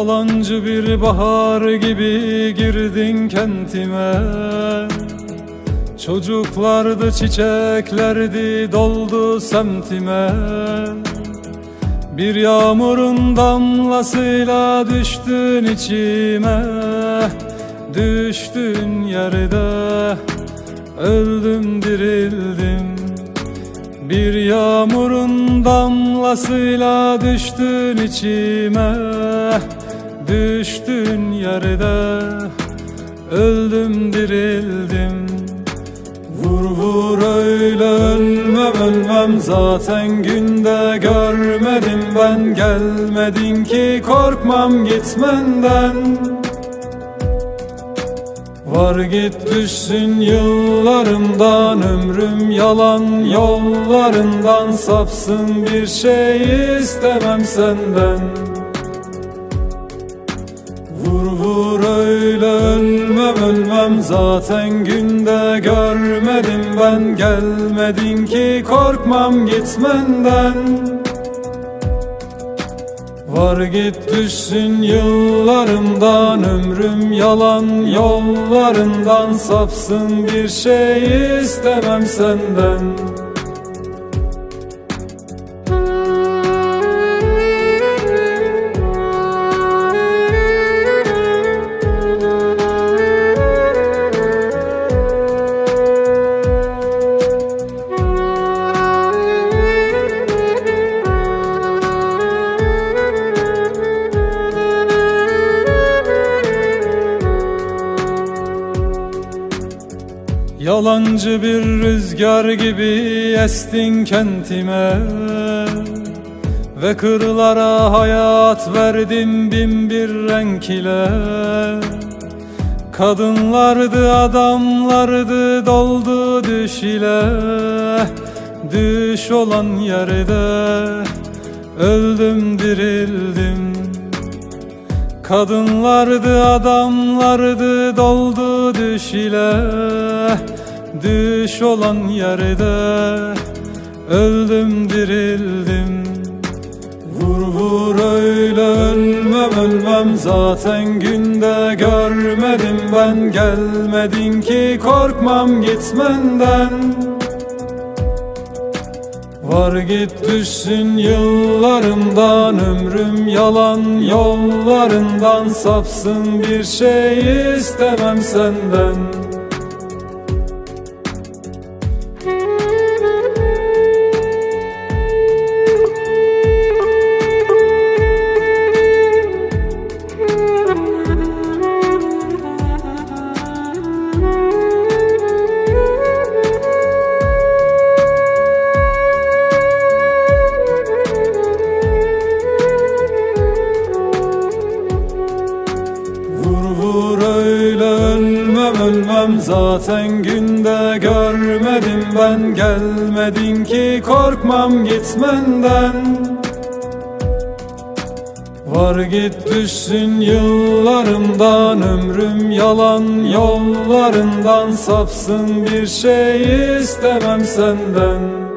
Yalancı bir bahar gibi girdin kentime. Çocuklardı çiçeklerdi doldu semtime. Bir yağmurun damlasıyla düştün içime. Düştün yerde öldüm dirildim. Bir yağmurun damlasıyla düştün içime Düştün yerde Öldüm dirildim. Vur vur öyle ölmem ölmem. Zaten günde görmedim ben. Gelmedin ki korkmam gitmenden. Var git düşsün yıllarımdan. Ömrüm yalan yollarından. Sapsın bir şey istemem senden Vur vur öyle ölmem ölmem. Zaten günde görmedim ben. Gelmedin ki korkmam gitmenden. Var git düşsün yıllarımdan. Ömrüm yalan yollarından. Sapsın bir şey istemem senden Yalancı bir rüzgar gibi estin kentime. Ve kırlara hayat verdin bin bir renk ile. Kadınlardı adamlardı doldu düş ile. Düş olan yerde öldüm dirildim. Kadınlardı adamlardı doldu düş ile Düş olan yerde. Öldüm dirildim. Vur vur öyle ölmem ölmem. Zaten günde görmedim ben. Gelmedin ki korkmam gitmenden Var git düşsün yıllarımdan Ömrüm yalan yollarından. Sapsın bir şey istemem senden ölmem ölmem Zaten günde görmedim ben. Gelmedin ki korkmam gitmenden. Var git düşsün yıllarımdan Ömrüm yalan yollarından. Sapsın bir şey istemem senden